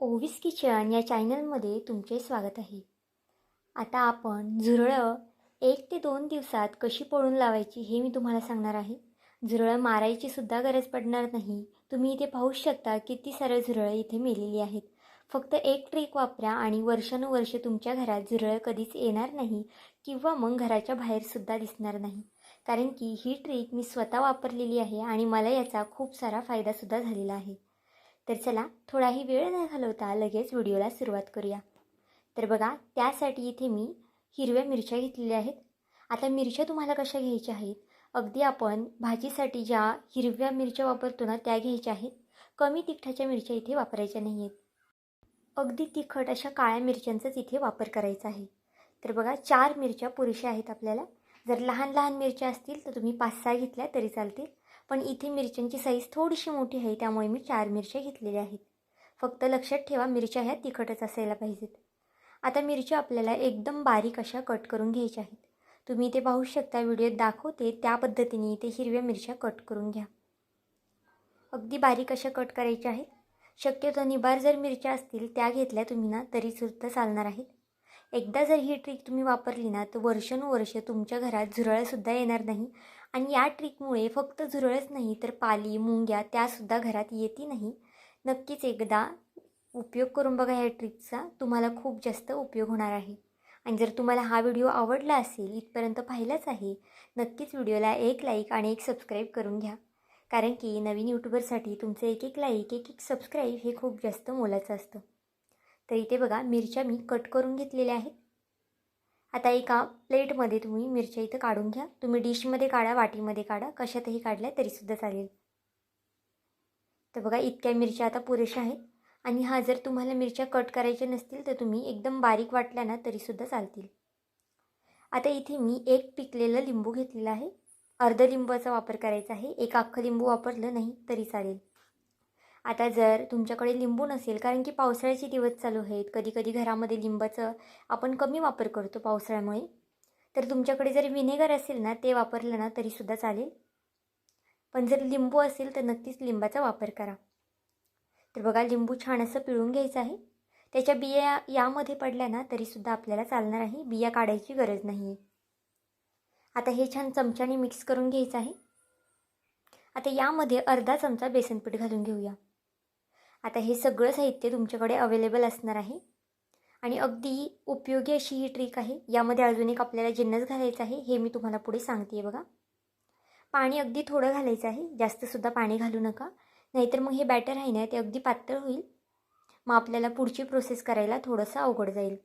ओवीस kitchen या चॅनलमध्ये तुमचे स्वागत आहे. आता आपण झुरळं एक ते दोन दिवसात कशी पळून लावायची हे मी तुम्हाला सांगणार आहे. झुरळं मारायची सुद्धा गरज पडणार नाही. तुम्ही इथे पाहू शकता किती सारे झुरळं इथे मेलेली आहेत. फक्त एक ट्रिक वापरा आणि वर्षानुवर्ष तुमच्या घरात झुरळं कधीच येणार नाही किंवा मग घराच्या बाहेरसुद्धा दिसणार नाही. कारण की ही ट्रिक मी स्वतः वापरलेली आहे आणि मला याचा खूप सारा फायदासुद्धा झालेला आहे. तर चला थोडाही वेळ न घालवता लगेच व्हिडिओला सुरुवात करूया. तर बघा त्यासाठी इथे मी हिरव्या मिरच्या घेतलेल्या आहेत. आता मिरच्या तुम्हाला कशा घ्यायच्या आहेत? अगदी आपण भाजीसाठी ज्या हिरव्या मिरच्या वापरतो ना त्या घ्यायच्या आहेत. कमी तिखटाच्या मिरच्या इथे वापरायच्या नाही आहेत अगदी तिखट अशा काळ्या मिरच्यांचाच इथे वापर करायचा आहे. तर बघा चार मिरच्या पुरेशा आहेत आपल्याला. जर लहान लहान मिरच्या असतील तर तुम्ही पाच सहा घेतल्या तरी चालतील. पण इथे मिरच्यांची साईज थोडीशी मोठी आहे त्यामुळे मी चार मिरच्या घेतलेल्या आहेत. फक्त लक्षात ठेवा मिरच्या ह्या तिखटच असायला पाहिजेत. आता मिरच्या आपल्याला एकदम बारीक अशा कट करून घ्यायच्या आहेत. तुम्ही ते पाहू शकता व्हिडिओत दाखवते त्या पद्धतीने इथे हिरव्या मिरच्या कट करून घ्या. अगदी बारीक अशा कट करायच्या आहेत. शक्यतो निबार जर मिरच्या असतील त्या घेतल्या तुम्ही ना तरीसुद्धा चालणार आहेत. एकदा जर ही ट्रिक तुम्ही वापरली ना तर वर्षानुवर्ष तुमच्या घरात झुरळसुद्धा येणार नाही. आणि या ट्रिकमुळे फक्त झुरळच नाही तर पाली मुंग्या त्यासुद्धा घरात येती नाही. नक्कीच एकदा उपयोग करून बघा या ट्रिकचा. तुम्हाला खूप जास्त उपयोग होणार आहे. आणि जर तुम्हाला हा व्हिडिओ आवडला असेल इथपर्यंत पाहिलाच आहे नक्कीच व्हिडिओला एक लाईक आणि एक सबस्क्राईब करून घ्या. कारण की नवीन यूट्यूबरसाठी तुमचं एक एक लाईक एक एक सबस्क्राईब हे खूप जास्त मोलाचं असतं. तर इथे बघा मिरच्या मी कट करून घेतलेल्या आहेत. आता एका प्लेटमध्ये तुम्ही मिरच्या इथं काढून घ्या. तुम्ही डिशमध्ये काढा वाटीमध्ये काढा. कशातही काढल्या तरीसुद्धा चालेल. तर बघा इतक्या मिरच्या आता पुरेशा आहेत. आणि हा जर तुम्हाला मिरच्या कट करायच्या नसतील तर तुम्ही एकदम बारीक वाटल्या ना तरीसुद्धा चालतील. आता इथे मी एक पिकलेलं लिंबू घेतलेलं आहे. अर्ध लिंबाचा वापर करायचा आहे. एक अख्खं लिंबू वापरलं नाही तरी चालेल. आता जर तुमच्याकडे लिंबू नसेल कारण की पावसाळ्याचे दिवस चालू आहेत कधी कधी घरामध्ये लिंबाचं आपण कमी वापर करतो पावसाळ्यामुळे. तर तुमच्याकडे जर विनेगर असेल ना ते वापरलं ना तरीसुद्धा चालेल. पण जर लिंबू असेल तर नक्कीच लिंबाचा वापर करा. तर बघा लिंबू छान असं पिळून घ्यायचं आहे. त्याच्या बिया यामध्ये पडल्या ना तरीसुद्धा आपल्याला चालणार आहे. बिया काढायची गरज नाही आहे आता हे छान चमच्याने मिक्स करून घ्यायचं आहे. आता यामध्ये अर्धा चमचा बेसनपीठ घालून घेऊया. आता हे सगळं साहित्य तुमच्याकडे अवेलेबल असणार आहे. आणि अगदी उपयोगी अशी ही ट्रिक आहे. यामध्ये अजून एक आपल्याला जिन्नस घालायचं आहे हे मी तुम्हाला पुढे सांगते बघा. पाणी अगदी थोडं घालायचं आहे. जास्तसुद्धा पाणी घालू नका. नाहीतर मग हे बॅटर आहे ना ते अगदी पातळ होईल. मग आपल्याला पुढची प्रोसेस करायला थोडंसं अवघड जाईल.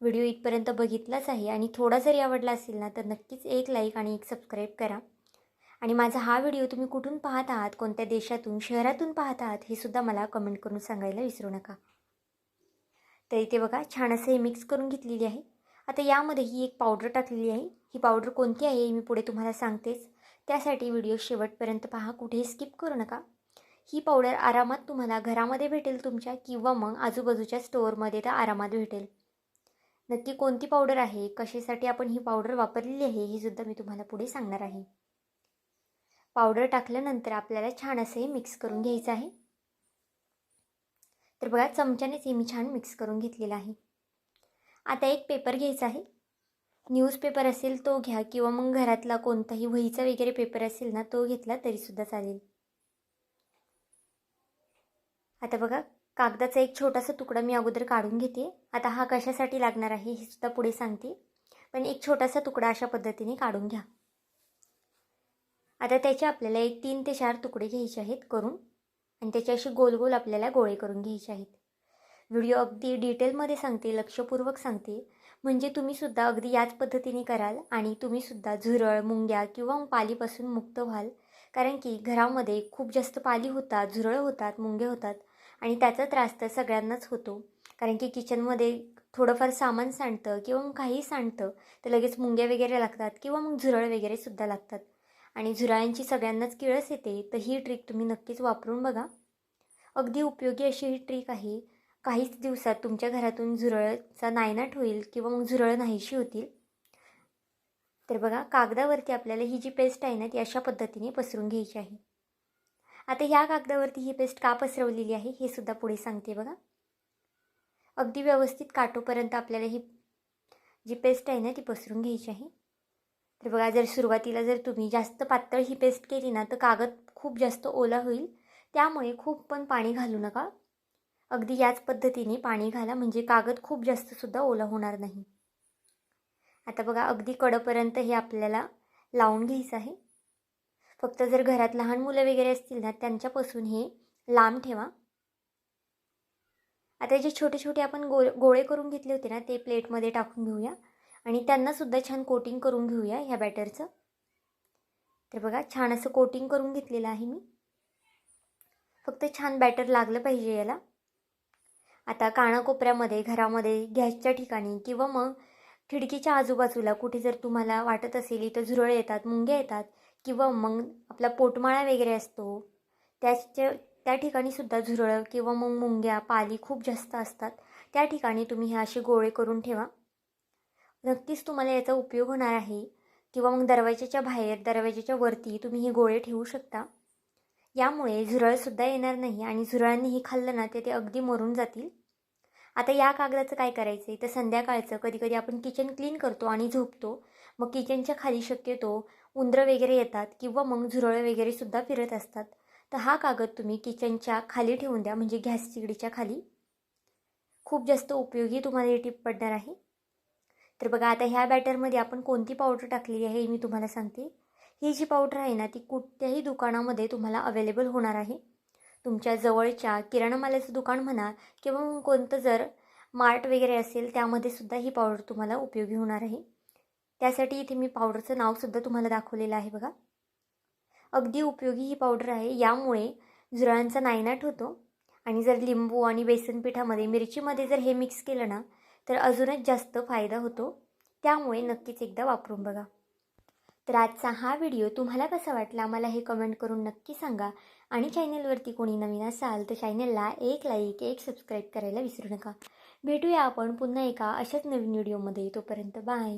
व्हिडिओ इथपर्यंत बघितलाच आहे. आणि थोडा जरी आवडला असेल ना तर नक्कीच एक लाईक आणि एक सबस्क्राईब करा. आणि माझा हा व्हिडिओ तुम्ही कुठून पाहत आहात कोणत्या देशातून शहरातून पाहत आहात हे सुद्धा मला कमेंट करून सांगायला विसरू नका. तर इथे बघा छान असं हे मिक्स करून घेतलेली आहे. आता यामध्ये ही एक पावडर टाकलेली आहे. ही पावडर कोणती आहे मी पुढे तुम्हाला सांगतेच. त्यासाठी व्हिडिओ शेवटपर्यंत पहा कुठेही स्किप करू नका. ही पावडर आरामात तुम्हाला घरामध्ये भेटेल तुमच्या किंवा मग आजूबाजूच्या स्टोअरमध्ये तर आरामात भेटेल. नक्की कोणती पावडर आहे कशासाठी आपण ही पावडर वापरलेली आहे हे सुद्धा मी तुम्हाला पुढे सांगणार आहे. पावडर टाकल्यानंतर आपल्याला छान असं हे मिक्स करून घ्यायचं आहे. तर बघा चमच्यानेच हे मी छान मिक्स करून घेतलेलं आहे. आता एक पेपर घ्यायचा आहे. न्यूजपेपर असेल तो घ्या किंवा मग घरातला कोणताही वहीचा वगैरे पेपर असेल ना तो घेतला तरीसुद्धा चालेल. आता बघा कागदाचा एक छोटासा तुकडा मी अगोदर काढून घेते. आता हा कशासाठी लागणार आहे हे सुद्धा पुढे सांगते. पण एक छोटासा तुकडा अशा पद्धतीने काढून घ्या. आता त्याचे आपल्याला एक तीन ते चार तुकडे घ्यायचे आहेत करून. आणि त्याचे असे गोल गोल आपल्याला गोळे करून घ्यायचे आहेत. व्हिडिओ अगदी डिटेलमध्ये सांगते लक्षपूर्वक सांगते. म्हणजे तुम्हीसुद्धा अगदी याच पद्धतीने कराल आणि तुम्हीसुद्धा झुरळ मुंग्या किंवा पालीपासून मुक्त व्हाल. कारण की घरामध्ये खूप जास्त पाली होतात झुरळ होतात मुंगे होतात आणि त्याचा त्रास तर सगळ्यांनाच होतो. कारण की किचनमध्ये थोडंफार सामान सांडतं किंवा मग काही सांडतं तर लगेच मुंग्या वगैरे लागतात किंवा मग झुरळ वगैरे सुद्धा लागतात. आणि झुरळांची सगळ्यांनाच किळस येते तर ही ट्रिक तुम्ही नक्कीच वापरून बघा. अगदी उपयोगी अशी ही ट्रिक आहे. काहीच दिवसात तुमच्या घरातून झुरळचा नायनाट होईल किंवा मग झुरळ नाहीशी होतील. तर बघा कागदावरती आपल्याला ही जी पेस्ट आहे ना ती अशा पद्धतीने पसरून घ्यायची आहे. आता ह्या कागदावरती ही पेस्ट का पसरवलेली आहे हे सुद्धा पुढे सांगते बघा. अगदी व्यवस्थित काटोपर्यंत आपल्याला ही जी पेस्ट आहे ना ती पसरून घ्यायची आहे. तर बघा जर सुरुवातीला जर तुम्ही जास्त पातळ ही पेस्ट केली ना तर कागद खूप जास्त ओला होईल. त्यामुळे खूप पण पाणी घालू नका. अगदी याच पद्धतीने पाणी घाला म्हणजे कागद खूप जास्तसुद्धा ओला होणार नाही. आता बघा अगदी कडपर्यंत हे आपल्याला लावून घ्यायचं आहे. फक्त जर घरात लहान मुलं वगैरे असतील ना त्यांच्यापासून हे लांब ठेवा. आता जे छोटे छोटे आपण गो गोळे करून घेतले होते ना ते प्लेटमध्ये टाकून घेऊया. आणि त्यांनासुद्धा छान कोटिंग करून घेऊया ह्या बॅटरचं तर बघा छान असं कोटिंग करून घेतलेलं आहे मी. फक्त छान बॅटर लागलं पाहिजे याला. आता कानाकोपऱ्यामध्ये घरामध्ये गॅसच्या ठिकाणी किंवा मग खिडकीच्या आजूबाजूला कुठे जर तुम्हाला वाटत असेल इथं झुरळ येतात मुंग्या येतात किंवा मग आपला पोटमाळा वगैरे असतो त्याच्या त्या ठिकाणी सुद्धा झुरळं किंवा मग मुंग्या पाली खूप जास्त असतात. त्या ठिकाणी तुम्ही हे असे गोळे करून ठेवा. नक्कीच तुम्हाला याचा उपयोग होणार आहे. किंवा मग दरवाजाच्या बाहेर दरवाजाच्या वरती तुम्ही हे गोळे ठेवू शकता. यामुळे झुरळसुद्धा येणार नाही आणि झुरळांनी हे खाल्लं ना ते ते अगदी मरून जातील. आता या कागदाचं काय करायचं आहे तर संध्याकाळचं कधी कधी आपण किचन क्लीन करतो आणि झोपतो. मग किचनच्या खाली शक्यतो उंदरं वगैरे येतात किंवा मग झुरळं वगैरेसुद्धा फिरत असतात. तर हा कागद तुम्ही किचनच्या खाली ठेवून द्या म्हणजे गॅस चिगडीच्या खाली. खूप जास्त उपयोगी तुम्हाला हे टीप पडणार आहे. तर बघा आता ह्या बॅटरमध्ये आपण कोणती पावडर टाकलेली आहे हे मी तुम्हाला सांगते. ही जी पावडर आहे ना ती कुठल्याही दुकानामध्ये तुम्हाला अवेलेबल होणार आहे. तुमच्या जवळच्या किराणा मालाचं दुकान म्हणा किंवा मग कोणतं जर मार्ट वगैरे असेल त्यामध्ये सुद्धा ही पावडर तुम्हाला उपयोगी होणार आहे. त्यासाठी इथे मी पावडरचं नावसुद्धा तुम्हाला दाखवलेलं आहे बघा. अगदी उपयोगी ही पावडर आहे. यामुळे झुरळांचा नायनाट होतो. आणि जर लिंबू आणि बेसन पिठामध्ये मिरचीमध्ये जर हे मिक्स केलं ना तर अजूनच जास्त फायदा होतो. त्यामुळे नक्कीच एकदा वापरून बघा. तर आजचा हा व्हिडिओ तुम्हाला कसा वाटला मला हे कमेंट करून नक्की सांगा. आणि चॅनलवरती कोणी नवीन असाल तर चॅनलला एक लाईक एक सबस्क्राईब करायला विसरू नका. भेटूया आपण पुन्हा एका अशाच नवीन व्हिडिओमध्ये तोपर्यंत बाय